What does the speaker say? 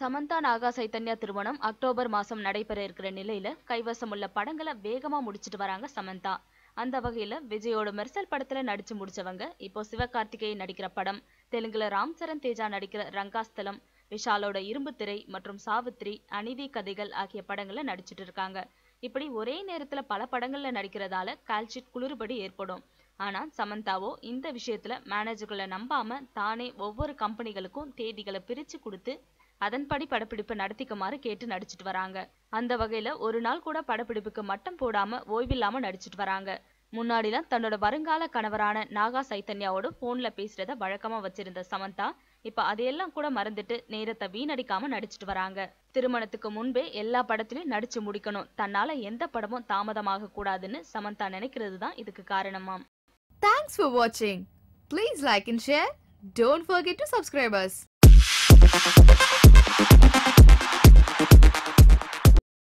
சமந்தா நாகா சைத்தன்யா திருமணம் அக்டோபர் மாசம் நடைபெற இருக்கிற நிலையில கைவசம் உள்ள படங்களை வேகமா முடிச்சிட்டு வராங்க சமந்தா. அந்த வகையில விஜயோட மெர்சல் படத்துல நடிச்சு முடிச்சவங்க இப்போ சிவகார்த்திகேயன் நடிக்கிற படம் தெலுங்குல ராம் சரண் தேஜா நடிக்கிற ரங்காஸ்தலம் விஷாலோட இரும்பு திரை மற்றும் சாவித்ரி அநீதி கதைகள் ஆகிய படங்களை நடிச்சிட்டு இருக்காங்க. இப்படி ஒரே நேரத்துல பல படங்கள்ல நடிக்கிறதால கால்ஷீட் குளிர்படி ஏற்படும். ஆனா சமந்தாவோ இந்த விஷயத்துல மேனேஜர்களை நம்பாம தானே ஒவ்வொரு கம்பெனிகளுக்கும் தேதிகளை பிரிச்சு கொடுத்து அதன்படி படப்பிடிப்பு நடத்திக்குமாறு கேட்டு நடிச்சிட்டு வராங்க. அந்த வகையில ஒரு நாள் கூட படப்பிடிப்புக்கு மட்டம் போடாம ஓய்வில்லாம நடிச்சிட்டு வராங்க. முன்னாடிலாம் தன்னோட வருங்கால கணவரான நாகா சைத்தன்யாவோட போன்ல பேசுறத வழக்கமா வச்சிருந்த சமந்தா இப்ப அதையெல்லாம் கூட மறந்துட்டு நேரத்தை வீணடிக்காம நடிச்சிட்டு வராங்க. திருமணத்துக்கு முன்பே எல்லா படத்திலயும் நடிச்சு முடிக்கணும். தன்னால எந்த படமும் தாமதமாக கூடாதுன்னு சமந்தா நினைக்கிறது தான் இதுக்கு காரணமாம். தேங்க்ஸ் for வாட்சிங் please like and share don't forget to subscribe.